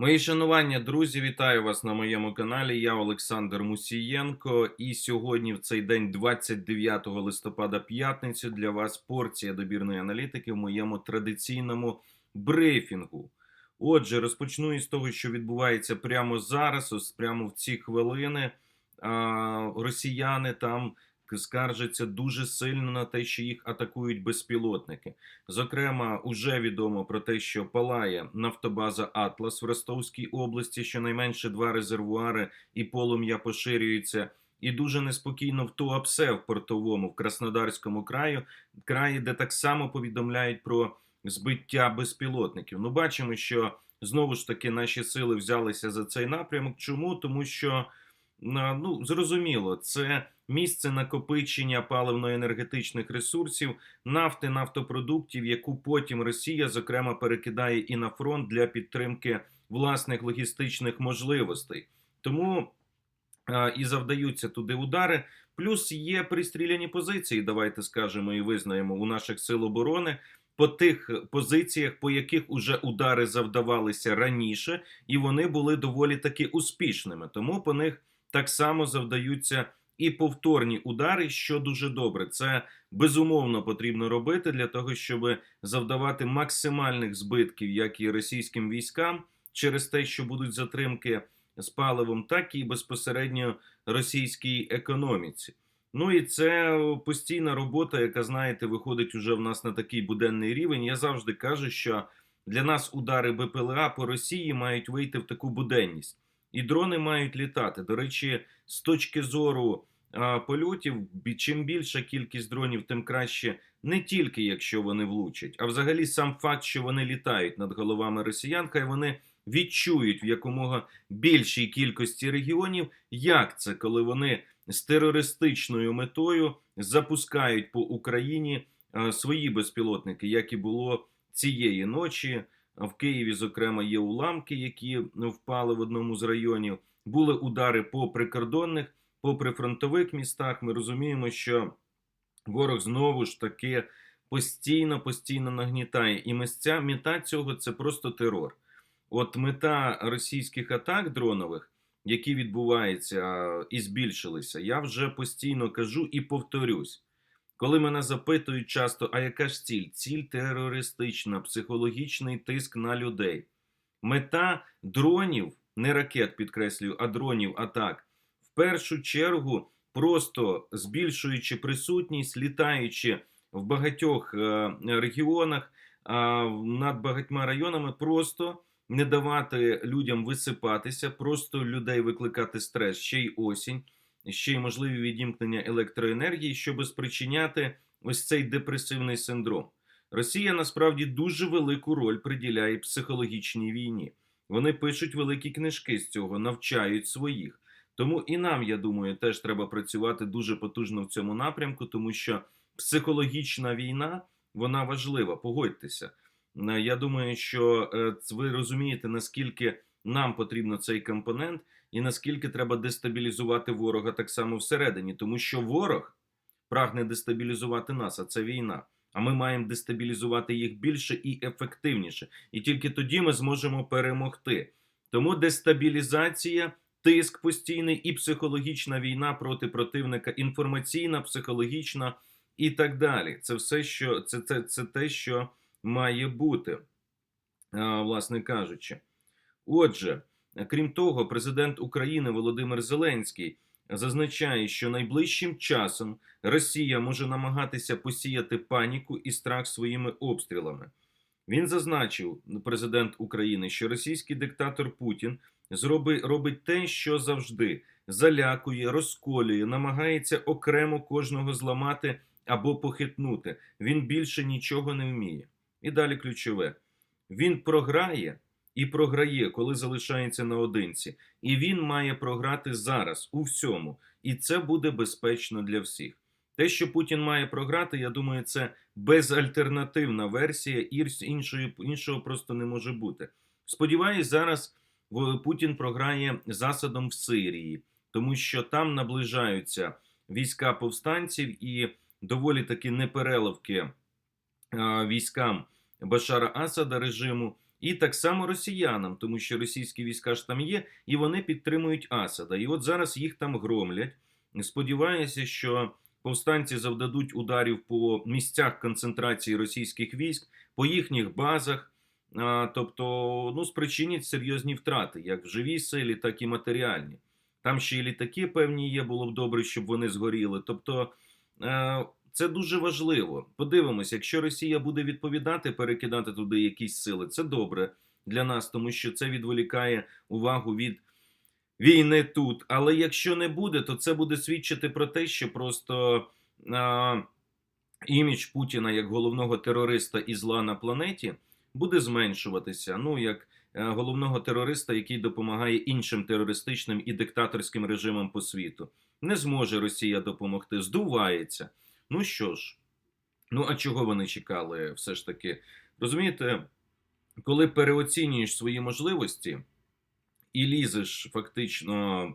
Мої шанування, друзі, вітаю вас на моєму каналі. Я Олександр Мусієнко. І сьогодні, в цей день, 29 листопада, п'ятницю, для вас порція добірної аналітики в моєму традиційному брифінгу. Отже, розпочну із того, що відбувається прямо зараз, ось прямо в ці хвилини. Росіяни там скаржаться дуже сильно на те, що їх атакують безпілотники. Зокрема, уже відомо про те, що палає нафтобаза Атлас в Ростовській області, щонайменше два резервуари і полум'я поширюється. І дуже неспокійно в Туапсе в портовому в Краснодарському краю, краї, де так само повідомляють про збиття безпілотників. Ну, бачимо, що знову ж таки наші сили взялися за цей напрямок. Чому? Тому що ну зрозуміло, це місце накопичення паливно-енергетичних ресурсів, нафти, нафтопродуктів, яку потім Росія зокрема перекидає і на фронт для підтримки власних логістичних можливостей. Тому і завдаються туди удари. Плюс є пристріляні позиції. Давайте скажемо і визнаємо у наших сил оборони. По тих позиціях, по яких уже удари завдавалися раніше, і вони були доволі таки успішними. Тому по них так само завдаються і повторні удари, що дуже добре. Це безумовно потрібно робити для того, щоб завдавати максимальних збитків, як і російським військам, через те, що будуть затримки з паливом, так і безпосередньо російській економіці. Ну і це постійна робота, яка, знаєте, виходить уже в нас на такий буденний рівень. Я завжди кажу, що для нас удари БПЛА по Росії мають вийти в таку буденність і дрони мають літати. До речі, з точки зору а, польотів, чим більша кількість дронів, тим краще не тільки якщо вони влучать, а взагалі сам факт, що вони літають над головами росіян, хай вони відчують в якомога більшій кількості регіонів, як це, коли вони з терористичною метою запускають по Україні а, свої безпілотники, як і було цієї ночі. В Києві, зокрема, є уламки, які впали в одному з районів. Були удари по прикордонних, по прифронтових містах. Ми розуміємо, що ворог знову ж таки постійно, постійно нагнітає. І місця мета цього це просто терор. От мета російських атак дронових, які відбуваються і збільшилися, я вже постійно кажу і повторюсь. Коли мене запитують часто, а яка ж ціль? Ціль терористична, психологічний тиск на людей. Мета дронів, не ракет підкреслюю, а дронів атак, в першу чергу, просто збільшуючи присутність, літаючи в багатьох е, регіонах, над багатьма районами, просто не давати людям висипатися, просто людей викликати стрес, ще й осінь ще й можливі відімкнення електроенергії, щоб спричиняти ось цей депресивний синдром. Росія насправді дуже велику роль приділяє психологічній війні. Вони пишуть великі книжки з цього, навчають своїх. Тому і нам, я думаю, теж треба працювати дуже потужно в цьому напрямку, тому що психологічна війна вона важлива. Погодьтеся. Я думаю, що е, ви розумієте, наскільки нам потрібен цей компонент і наскільки треба дестабілізувати ворога так само всередині, тому що ворог прагне дестабілізувати нас, а це війна. А ми маємо дестабілізувати їх більше і ефективніше. І тільки тоді ми зможемо перемогти. Тому дестабілізація, тиск постійний і психологічна війна проти противника, інформаційна, психологічна і так далі. Це все, що це, це, це те, що має бути, власне кажучи. Отже. Крім того, президент України Володимир Зеленський зазначає, що найближчим часом Росія може намагатися посіяти паніку і страх своїми обстрілами. Він зазначив, президент України, що російський диктатор Путін зроби, робить те, що завжди залякує, розколює, намагається окремо кожного зламати або похитнути. Він більше нічого не вміє. І далі ключове: він програє і програє, коли залишається наодинці. І він має програти зараз у всьому. І це буде безпечно для всіх. Те, що Путін має програти, я думаю, це безальтернативна версія, іншої, іншого просто не може бути. Сподіваюсь, зараз Путін програє засадом в Сирії, тому що там наближаються війська повстанців і доволі таки непереливки військам Башара Асада режиму І так само росіянам, тому що російські війська ж там є, і вони підтримують Асада. І от зараз їх там громлять. Сподіваюся, що повстанці завдадуть ударів по місцях концентрації російських військ, по їхніх базах, тобто ну, спричинять серйозні втрати, як в живій силі, так і матеріальні. Там ще й літаки певні є, було б добре, щоб вони згоріли. Тобто е, це дуже важливо. Подивимось, якщо Росія буде відповідати, перекидати туди якісь сили, це добре для нас, тому що це відволікає увагу від війни тут. Але якщо не буде, то це буде свідчити про те, що просто е, імідж Путіна як головного терориста і зла на планеті буде зменшуватися. Ну як е, головного терориста, який допомагає іншим терористичним і диктаторським режимам по світу. Не зможе Росія допомогти, здувається. Ну що ж, ну а чого вони чекали все ж таки? Розумієте, коли переоцінюєш свої можливості і лізеш фактично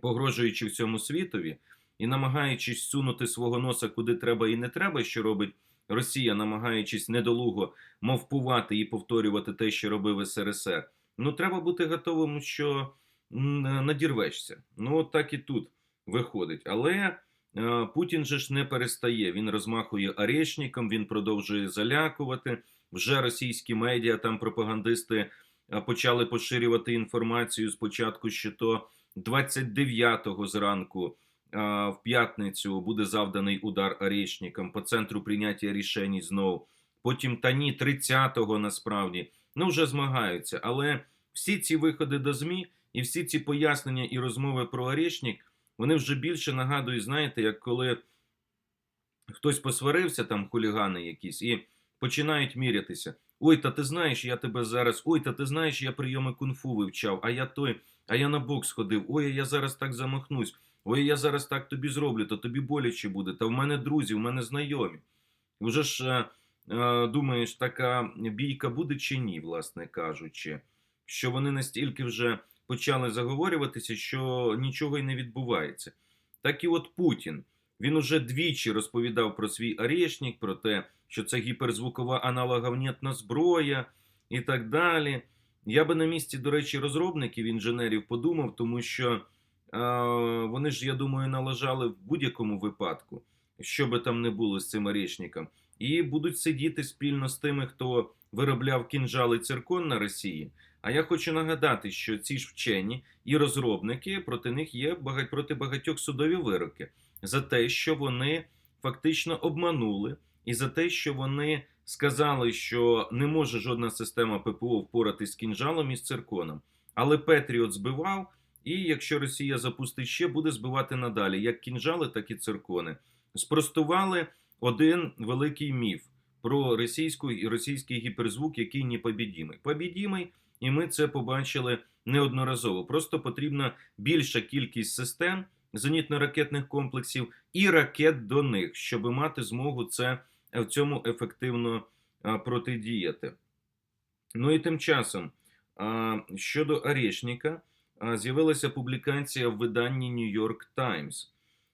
погрожуючи всьому світові і намагаючись сунути свого носа куди треба і не треба, що робить Росія, намагаючись недолуго мовпувати і повторювати те, що робив СРСР. Ну, треба бути готовим, що надірвешся. Ну, от так і тут виходить. Але Путін же ж не перестає. Він розмахує орешником, він продовжує залякувати. Вже російські медіа, там пропагандисти е, почали поширювати інформацію спочатку, що то 29-го зранку в п'ятницю буде завданий удар орешникам по центру прийняття рішень знову. Потім та ні, 30-го насправді ну вже змагаються. Але всі ці виходи до ЗМІ і всі ці пояснення і розмови про орешник, вони вже більше нагадують, знаєте, як коли хтось посварився, там хулігани якісь, і починають мірятися. Ой, та ти знаєш, я тебе зараз. Ой, та ти знаєш, я прийоми кунг-фу вивчав, а я той, а я на бокс ходив. Ой, я зараз так замахнусь. Ой, я зараз так тобі зроблю, то тобі боляче буде. Та в мене друзі, в мене знайомі. Вже ж е, е, думаєш, така бійка буде чи ні, власне кажучи, що вони настільки вже почали заговорюватися, що нічого й не відбувається. Так і от Путін. Він уже двічі розповідав про свій орешник, про те, що це гіперзвукова аналоговнітна зброя і так далі. Я би на місці, до речі, розробників інженерів подумав, тому що е, вони ж, я думаю, налажали в будь-якому випадку, що би там не було з цим орешником, і будуть сидіти спільно з тими, хто виробляв кінжали циркон на Росії. А я хочу нагадати, що ці ж вчені і розробники проти них є багать проти багатьох судові вироки за те, що вони фактично обманули, і за те, що вони сказали, що не може жодна система ППО впоратись з кінжалом і з цирконом. Але Петріот збивав, і якщо Росія запустить ще, буде збивати надалі, як кінжали, так і циркони. Спростували один великий міф про російську і російський гіперзвук, який непобідімий. Побідімий, і ми це побачили неодноразово. Просто потрібна більша кількість систем зенітно-ракетних комплексів і ракет до них, щоб мати змогу це в цьому ефективно протидіяти. Ну і тим часом, щодо Орешника, з'явилася публікація в виданні York Times,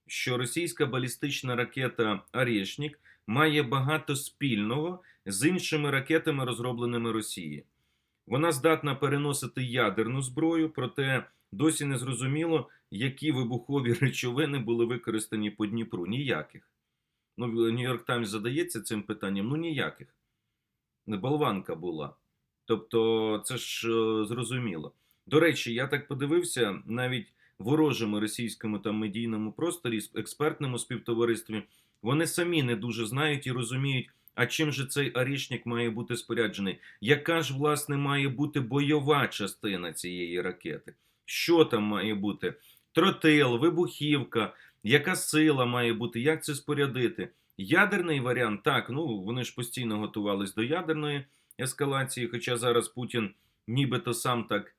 що російська балістична ракета Орешник має багато спільного з іншими ракетами, розробленими Росією. Вона здатна переносити ядерну зброю, проте досі не зрозуміло, які вибухові речовини були використані по Дніпру. Ніяких. Ну, Нью-Йорк Таймс задається цим питанням. Ну, ніяких. Болванка була. Тобто, це ж е, зрозуміло. До речі, я так подивився, навіть ворожому російському там медійному просторі, експертному співтоваристві, вони самі не дуже знають і розуміють, а чим же цей орішник має бути споряджений. Яка ж, власне, має бути бойова частина цієї ракети? Що там має бути? Тротил, вибухівка, яка сила має бути, як це спорядити? Ядерний варіант, так, ну вони ж постійно готувались до ядерної ескалації, хоча зараз Путін нібито сам так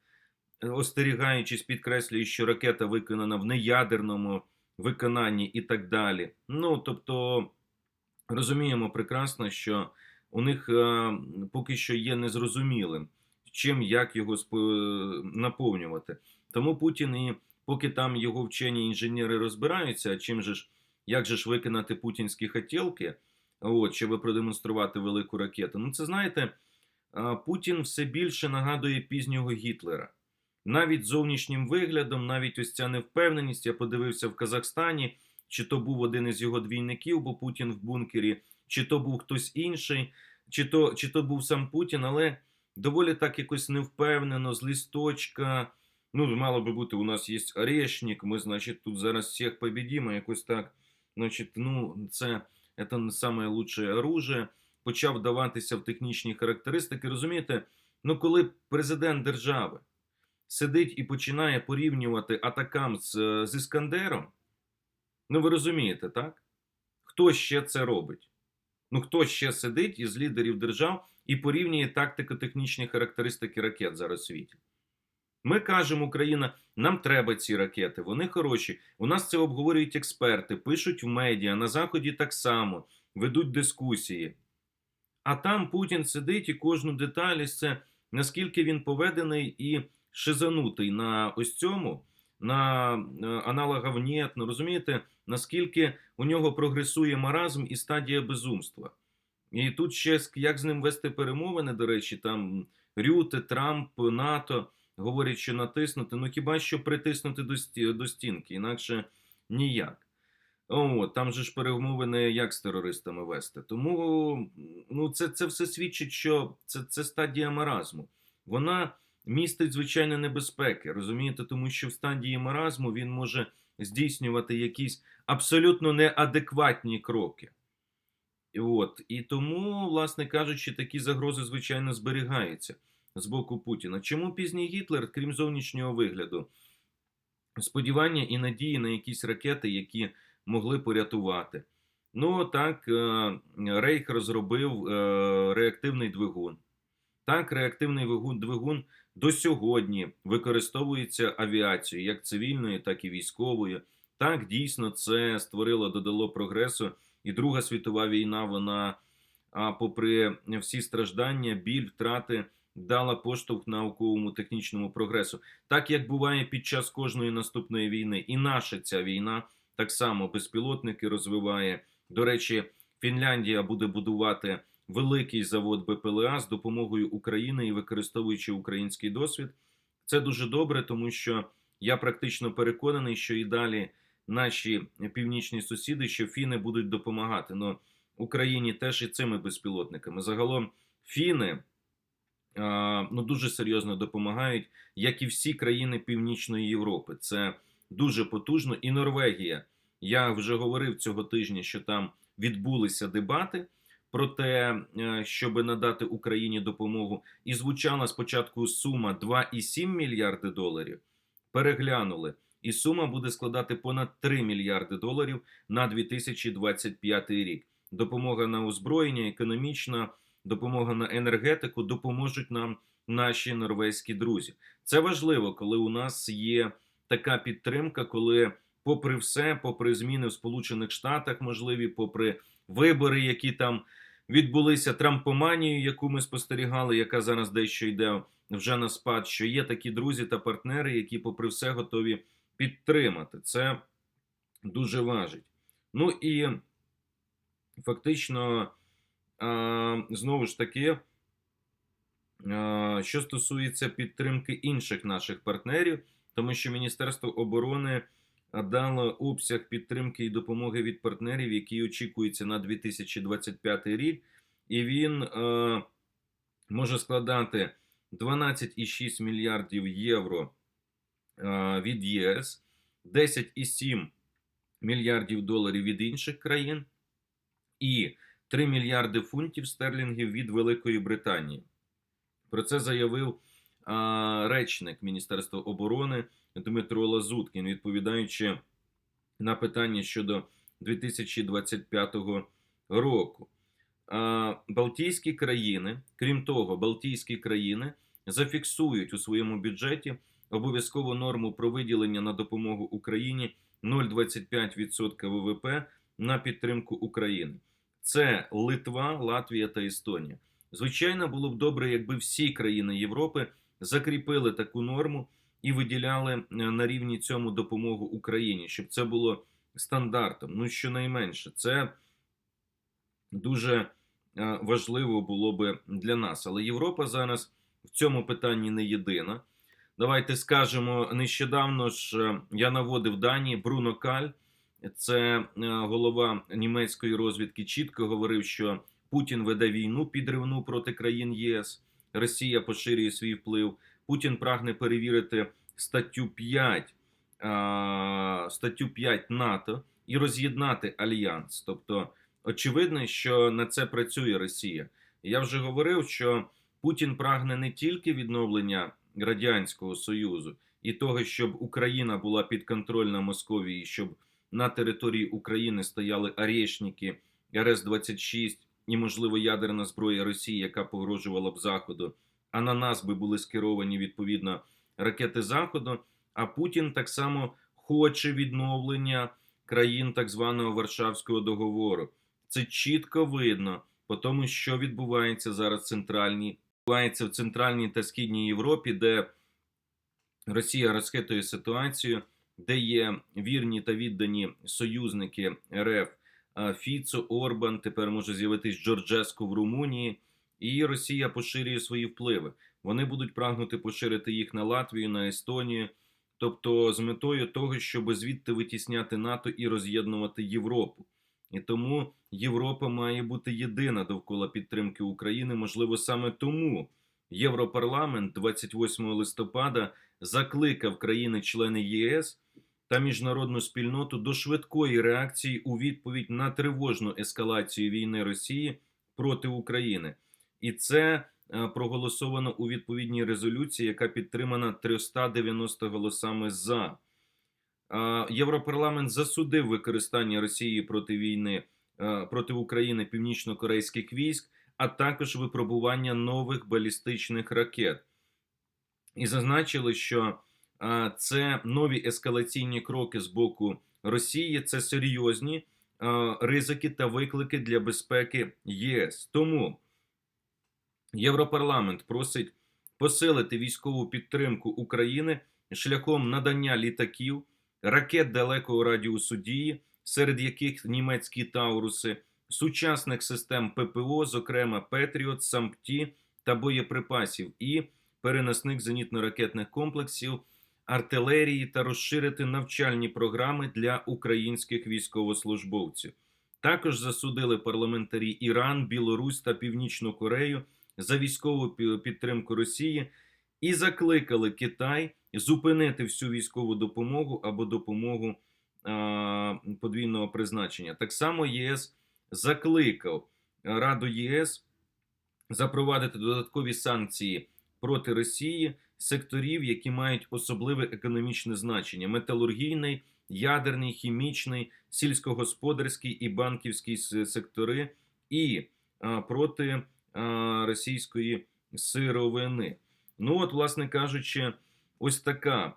е, остерігаючись, підкреслює, що ракета виконана в неядерному виконанні і так далі. Ну, тобто, розуміємо прекрасно, що у них е, поки що є незрозумілим, чим як його наповнювати. Тому Путін і поки там його вчені інженери розбираються, а чим же ж, як же ж виконати путінські хотілки, от, щоб продемонструвати велику ракету. Ну, це знаєте, Путін все більше нагадує пізнього Гітлера. Навіть зовнішнім виглядом, навіть ось ця невпевненість. Я подивився в Казахстані, чи то був один із його двійників, бо Путін в бункері, чи то був хтось інший, чи то, чи то був сам Путін, але доволі так якось невпевнено, з листочка. Ну, мало би бути, у нас є орешник, ми, значить, тут зараз всіх побідімо, якось так. Значить, ну, це, це не саме лучше оружие. Почав даватися в технічні характеристики. Розумієте, ну коли президент держави сидить і починає порівнювати атакам з, з Іскандером, ну ви розумієте, так? Хто ще це робить? Ну, хто ще сидить із лідерів держав і порівнює тактико-технічні характеристики ракет зараз у світі? Ми кажемо, Україна, нам треба ці ракети, вони хороші. У нас це обговорюють експерти, пишуть в медіа, на Заході так само, ведуть дискусії. А там Путін сидить і кожну деталь із це, наскільки він поведений і шизанутий на ось цьому, на е, аналогах НЕТ, ну розумієте, наскільки у нього прогресує маразм і стадія безумства. І тут ще як з ним вести перемовини, до речі, там Рюте, Трамп, НАТО говорять, що натиснути, ну хіба що притиснути до стінки, інакше ніяк. О, там же ж перемовини як з терористами вести. Тому ну, це, це все свідчить, що це, це стадія маразму. Вона містить звичайно небезпеки, розумієте, тому що в стадії маразму він може здійснювати якісь абсолютно неадекватні кроки. От. І тому, власне кажучи, такі загрози, звичайно, зберігаються з боку Путіна. Чому пізній Гітлер, крім зовнішнього вигляду, сподівання і надії на якісь ракети, які могли порятувати? Ну так, е, Рейх розробив е, реактивний двигун. Так, реактивний двигун до сьогодні використовується авіацією, як цивільною, так і військовою. Так, дійсно, це створило, додало прогресу. І Друга світова війна, вона, а попри всі страждання, біль, втрати, дала поштовх науковому технічному прогресу. Так як буває під час кожної наступної війни, і наша ця війна так само безпілотники розвиває. До речі, Фінляндія буде будувати великий завод БПЛА з допомогою України і використовуючи український досвід. Це дуже добре, тому що я практично переконаний, що і далі наші північні сусіди, що фіни будуть допомагати. Но Україні теж і цими безпілотниками. Загалом фіни ну, дуже серйозно допомагають, як і всі країни Північної Європи. Це дуже потужно. І Норвегія. Я вже говорив цього тижня, що там відбулися дебати про те, е, щоб надати Україні допомогу, і звучала спочатку сума 2,7 мільярди доларів. Переглянули, і сума буде складати понад 3 мільярди доларів на 2025 рік. Допомога на озброєння, економічна допомога на енергетику допоможуть нам наші норвезькі друзі. Це важливо, коли у нас є така підтримка, коли, попри все, попри зміни в Сполучених Штатах, можливі, попри вибори, які там відбулися, трампоманію, яку ми спостерігали, яка зараз дещо йде вже на спад, що є такі друзі та партнери, які, попри все, готові підтримати. Це дуже важить. Ну і фактично, знову ж таки, що стосується підтримки інших наших партнерів, тому що Міністерство оборони дало обсяг підтримки і допомоги від партнерів, який очікується на 2025 рік, і він е, може складати 12,6 мільярдів євро е, від ЄС, 10,7 мільярдів доларів від інших країн і 3 мільярди фунтів стерлінгів від Великої Британії. Про це заявив речник Міністерства оборони Дмитро Лазуткін, відповідаючи на питання щодо 2025 року. Балтійські країни, крім того, Балтійські країни зафіксують у своєму бюджеті обов'язкову норму про виділення на допомогу Україні 0,25% ВВП на підтримку України. Це Литва, Латвія та Естонія. Звичайно, було б добре, якби всі країни Європи закріпили таку норму і виділяли е, на рівні цьому допомогу Україні, щоб це було стандартом. Ну, щонайменше, це дуже е, важливо було би для нас. Але Європа зараз в цьому питанні не єдина. Давайте скажемо нещодавно ж е, я наводив дані Бруно Каль, це голова німецької розвідки, чітко говорив, що Путін веде війну підривну проти країн ЄС. Росія поширює свій вплив. Путін прагне перевірити статтю 5, а, статтю 5 НАТО і роз'єднати альянс. Тобто, очевидно, що на це працює Росія. Я вже говорив, що Путін прагне не тільки відновлення Радянського Союзу і того, щоб Україна була підконтрольна Московії, щоб на території України стояли арешники РС-26 і, можливо, ядерна зброя Росії, яка погрожувала б Заходу, а на нас би були скеровані відповідно ракети Заходу. А Путін так само хоче відновлення країн так званого Варшавського договору. Це чітко видно по тому, що відбувається зараз в центральній, відбувається в центральній та східній Європі, де Росія розхитує ситуацію, де є вірні та віддані союзники РФ Фіцо, Орбан. Тепер може з'явитись Джорджеско в Румунії, і Росія поширює свої впливи. Вони будуть прагнути поширити їх на Латвію, на Естонію, тобто з метою того, щоб звідти витісняти НАТО і роз'єднувати Європу. І тому Європа має бути єдина довкола підтримки України. Можливо, саме тому Європарламент 28 листопада закликав країни-члени ЄС та міжнародну спільноту до швидкої реакції у відповідь на тривожну ескалацію війни Росії проти України. І це е, проголосовано у відповідній резолюції, яка підтримана 390 голосами за. Е, Європарламент засудив використання Росії проти війни е, проти України північно-корейських військ, а також випробування нових балістичних ракет. І зазначили, що це нові ескалаційні кроки з боку Росії, це серйозні ризики та виклики для безпеки ЄС. Тому Європарламент просить посилити військову підтримку України шляхом надання літаків, ракет далекого радіусу дії, серед яких німецькі Тауруси, сучасних систем ППО, зокрема Петріот, Сампті та боєприпасів, і переносних зенітно-ракетних комплексів, артилерії та розширити навчальні програми для українських військовослужбовців. Також засудили парламентарі Іран, Білорусь та Північну Корею за військову підтримку Росії і закликали Китай зупинити всю військову допомогу або допомогу а, подвійного призначення. Так само ЄС закликав Раду ЄС запровадити додаткові санкції проти Росії секторів, які мають особливе економічне значення: металургійний, ядерний, хімічний, сільськогосподарський і банківський сектори, і а, проти а, російської сировини. Ну, от, власне кажучи, ось така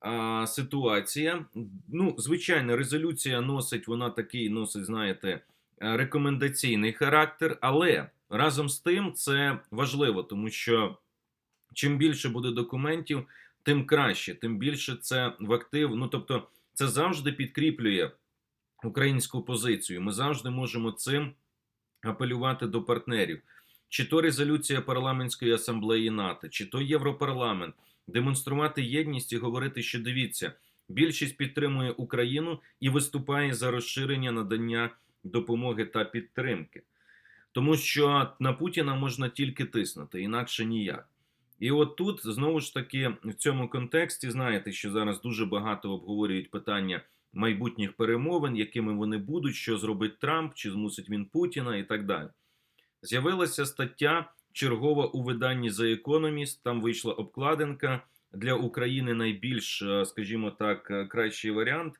а, ситуація. Ну, звичайно, резолюція носить, вона такий носить, знаєте, е, рекомендаційний характер, але разом з тим це важливо, тому що чим більше буде документів, тим краще, тим більше це в актив. Ну тобто, це завжди підкріплює українську позицію. Ми завжди можемо цим апелювати до партнерів. Чи то резолюція парламентської асамблеї НАТО, чи то Європарламент, демонструвати єдність і говорити, що дивіться, більшість підтримує Україну і виступає за розширення надання допомоги та підтримки. Тому що на Путіна можна тільки тиснути, інакше ніяк. І от тут знову ж таки в цьому контексті знаєте, що зараз дуже багато обговорюють питання майбутніх перемовин, якими вони будуть, що зробить Трамп, чи змусить він Путіна і так далі. З'явилася стаття чергова у виданні The Economist, Там вийшла обкладинка для України. Найбільш, е, скажімо так, е, кращий варіант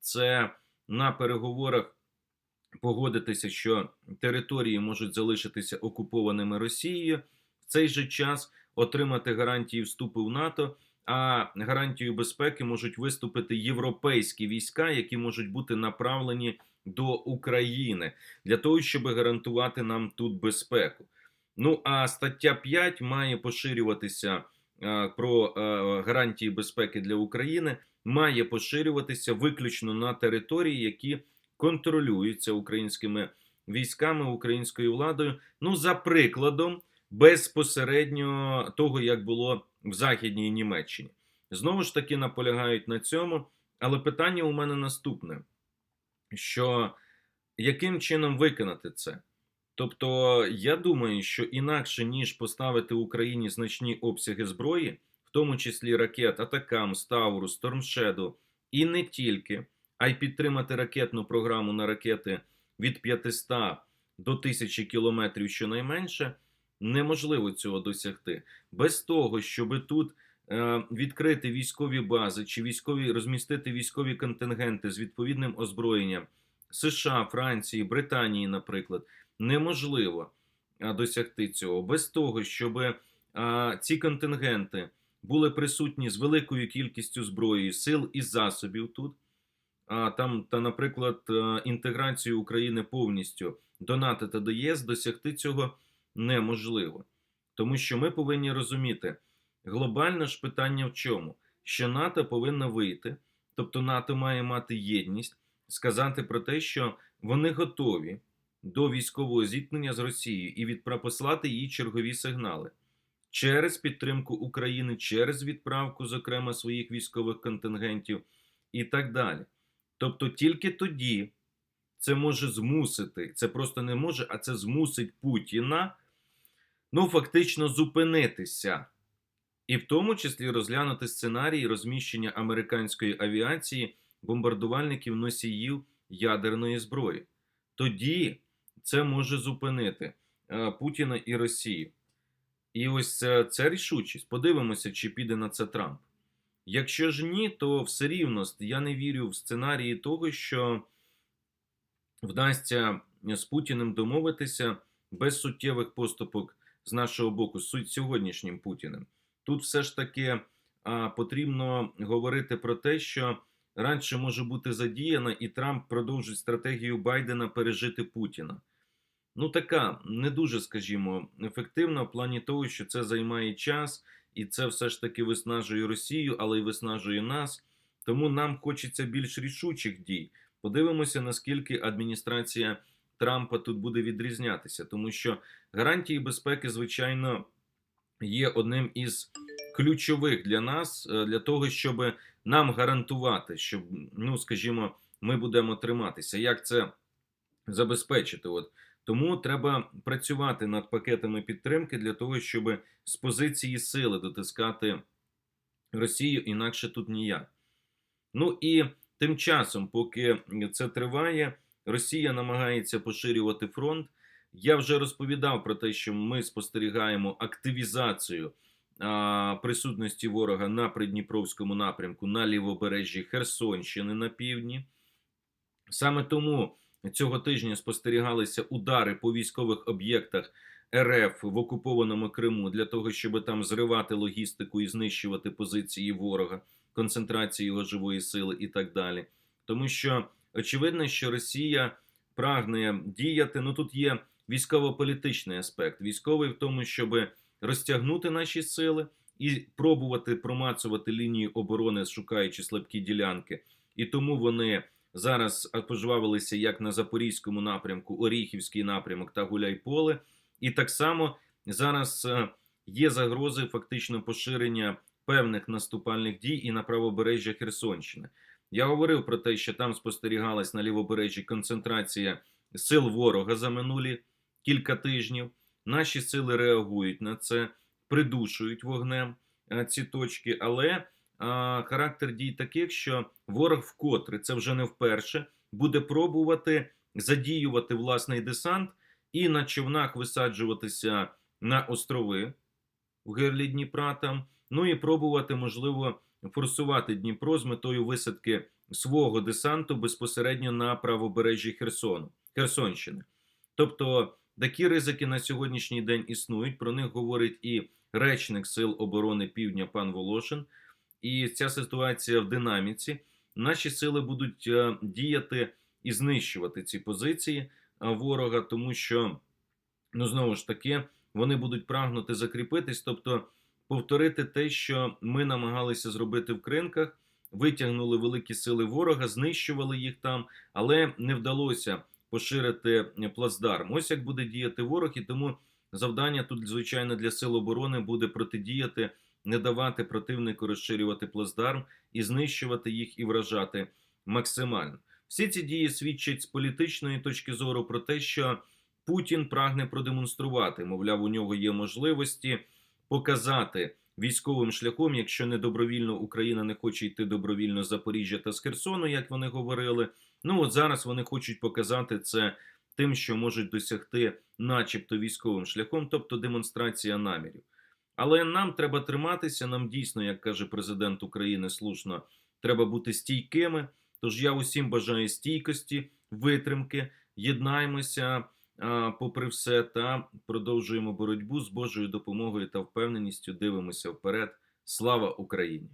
це на переговорах погодитися, що території можуть залишитися окупованими Росією цей же час отримати гарантії вступу в НАТО. А гарантією безпеки можуть виступити європейські війська, які можуть бути направлені до України для того, щоб гарантувати нам тут безпеку. Ну а стаття 5 має поширюватися е, про е, гарантії безпеки для України, має поширюватися виключно на території, які контролюються українськими військами українською владою. Ну, за прикладом, безпосередньо того, як було в Західній Німеччині. Знову ж таки наполягають на цьому, але питання у мене наступне: що яким чином виконати це? Тобто, я думаю, що інакше ніж поставити Україні значні обсяги зброї, в тому числі ракет Атакам, Таурус, Стормшеду, і не тільки, а й підтримати ракетну програму на ракети від 500 до 1000 кілометрів щонайменше, неможливо цього досягти. Без того, щоб тут е, відкрити військові бази чи військові розмістити військові контингенти з відповідним озброєнням США, Франції, Британії, наприклад, неможливо а, досягти цього без того, щоб а, ці контингенти були присутні з великою кількістю зброї, сил і засобів тут. А там, та, наприклад, е, інтеграцію України повністю до НАТО та до ЄС досягти цього неможливо. Тому що ми повинні розуміти, глобальне ж питання в чому? Що НАТО повинна вийти, тобто НАТО має мати єдність, сказати про те, що вони готові до військового зіткнення з Росією і відпропослати їй чергові сигнали через підтримку України, через відправку, зокрема, своїх військових контингентів і так далі. Тобто, тільки тоді це може змусити, це просто не може, а це змусить Путіна ну, фактично зупинитися. І в тому числі розглянути сценарій розміщення американської авіації бомбардувальників носіїв ядерної зброї. Тоді це може зупинити е, Путіна і Росію. І ось це, рішучість. Подивимося, чи піде на це Трамп. Якщо ж ні, то все рівно я не вірю в сценарії того, що вдасться з Путіним домовитися без суттєвих поступок з нашого боку, з сьогоднішнім Путіним. Тут все ж таки а, потрібно говорити про те, що радше може бути задіяна, і Трамп продовжить стратегію Байдена пережити Путіна. Ну, така не дуже, скажімо, ефективна в плані того, що це займає час, і це все ж таки виснажує Росію, але й виснажує нас. Тому нам хочеться більш рішучих дій. Подивимося, наскільки адміністрація Трампа тут буде відрізнятися, тому що гарантії безпеки, звичайно, є одним із ключових для нас, е, для того, щоб нам гарантувати, що, ну скажімо, ми будемо триматися. Як це забезпечити? От тому треба працювати над пакетами підтримки для того, щоб з позиції сили дотискати Росію, інакше тут ніяк. Ну і тим часом, поки це триває, Росія намагається поширювати фронт. Я вже розповідав про те, що ми спостерігаємо активізацію а, присутності ворога на Придніпровському напрямку на лівобережжі Херсонщини на півдні. Саме тому цього тижня спостерігалися удари по військових об'єктах РФ в окупованому Криму для того, щоб там зривати логістику і знищувати позиції ворога, концентрацію його живої сили і так далі. Тому що очевидно, що Росія прагне діяти. Ну тут є військово-політичний аспект, військовий в тому, щоб розтягнути наші сили і пробувати промацувати лінію оборони, шукаючи слабкі ділянки, і тому вони зараз пожвавилися як на запорізькому напрямку, Оріхівський напрямок та Гуляйполе. І так само зараз е, є загрози фактично поширення певних наступальних дій і на правобережжя Херсонщини. Я говорив про те, що там спостерігалась на лівобережжі концентрація сил ворога за минулі кілька тижнів. Наші сили реагують на це, придушують вогнем ці точки, але а, характер дій таких, що ворог вкотре це вже не вперше буде пробувати задіювати власний десант і на човнах висаджуватися на острови в гирлі Дніпра там, ну і пробувати, можливо, форсувати Дніпро з метою висадки свого десанту безпосередньо на правобережжі Херсону, Херсонщини. Тобто такі ризики на сьогоднішній день існують. Про них говорить і речник Сил оборони Півдня пан Волошин. І ця ситуація в динаміці. Наші сили будуть е, діяти і знищувати ці позиції е, ворога, тому що, ну знову ж таки, вони будуть прагнути закріпитись, тобто повторити те, що ми намагалися зробити в кринках, витягнули великі сили ворога, знищували їх там, але не вдалося поширити плацдарм. Ось як буде діяти ворог, і тому завдання тут, звичайно, для сил оборони буде протидіяти, не давати противнику розширювати плацдарм і знищувати їх і вражати максимально. Всі ці дії свідчать з політичної точки зору про те, що Путін прагне продемонструвати, мовляв, у нього є можливості показати військовим шляхом, якщо не добровільно Україна не хоче йти добровільно з Запоріжжя та з Херсону, як вони говорили. Ну от зараз вони хочуть показати це тим, що можуть досягти, начебто, військовим шляхом, тобто демонстрація намірів. Але нам треба триматися. Нам дійсно, як каже президент України, слушно, треба бути стійкими. Тож я усім бажаю стійкості, витримки, єднаємося попри все та продовжуємо боротьбу з Божою допомогою та впевненістю. Дивимося вперед. Слава Україні!